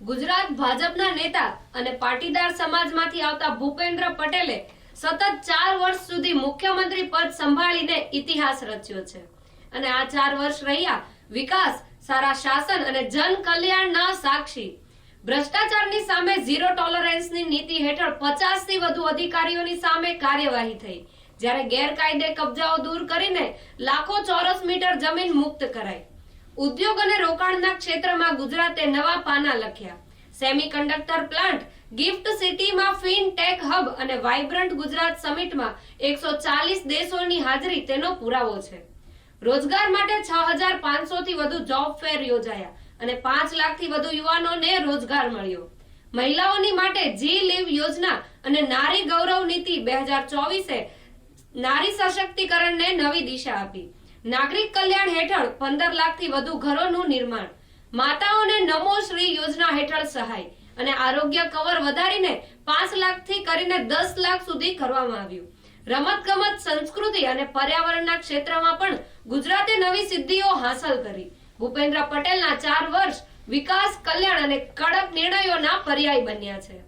ગુજરાત ભાજપના નેતા અને પાટીદાર સમાજમાંથી આવતા ભૂપેન્દ્ર પટેલે સતત ચાર વર્ષ સુધી મુખ્યમંત્રી પદ સંભાળીને ઇતિહાસ રચ્યો છે. અને આ ચાર વર્ષ રહ્યા વિકાસ, સારા શાસન અને જન કલ્યાણના સાક્ષી. ભ્રષ્ટાચારની સામે ઝીરો ટોલરન્સની નીતિ હેઠળ પચાસથી વધુ અધિકારીઓની સામે કાર્યવાહી થઈ, જ્યારે ગેરકાયદે કબજાઓ દૂર કરીને લાખો ચોરસ મીટર જમીન મુક્ત કરાઈ. ઉદ્યોગ અને રોકાણના ક્ષેત્રમાં ગુજરાતે નવા પાના લખ્યા. સેમિકન્ડક્ટર પ્લાન્ટ, ગિફ્ટ સિટીમાં ફિનટેક હબ અને વાઇબ્રન્ટ ગુજરાત સમિટમાં એકસો ચાલીસ દેશોની હાજરી તેનો પુરાવો છે. રોજગાર માટે છ હજાર પાંચસો થી વધુ જોબ ફેર યોજાયા અને પાંચ લાખથી વધુ યુવાનોને રોજગાર મળ્યો. મહિલાઓની માટે જી લીવ યોજના અને નારી ગૌરવ નીતિ બે હજાર ચોવીસે નારી સશક્તિકરણને નવી દિશા આપી. નાગરિક કલ્યાણ હેઠળ પંદર લાખથી વધુ ઘરોનું નિર્માણ. માતાઓને નમો શ્રી યોજના હેઠળ સહાય અને આરોગ્ય કવર વધારીને પાંચ લાખથી કરીને દસ લાખ સુધી કરવામાં આવ્યું. રમત ગમત સંસ્કૃતિ અને પર્યાવરણના ક્ષેત્રમાં પણ ગુજરાતે નવી સિદ્ધિઓ હાંસલ કરી. ભૂપેન્દ્ર પટેલના ચાર વર્ષ વિકાસ, કલ્યાણ અને કડક નિર્ણયોના પર્યાય બન્યા છે.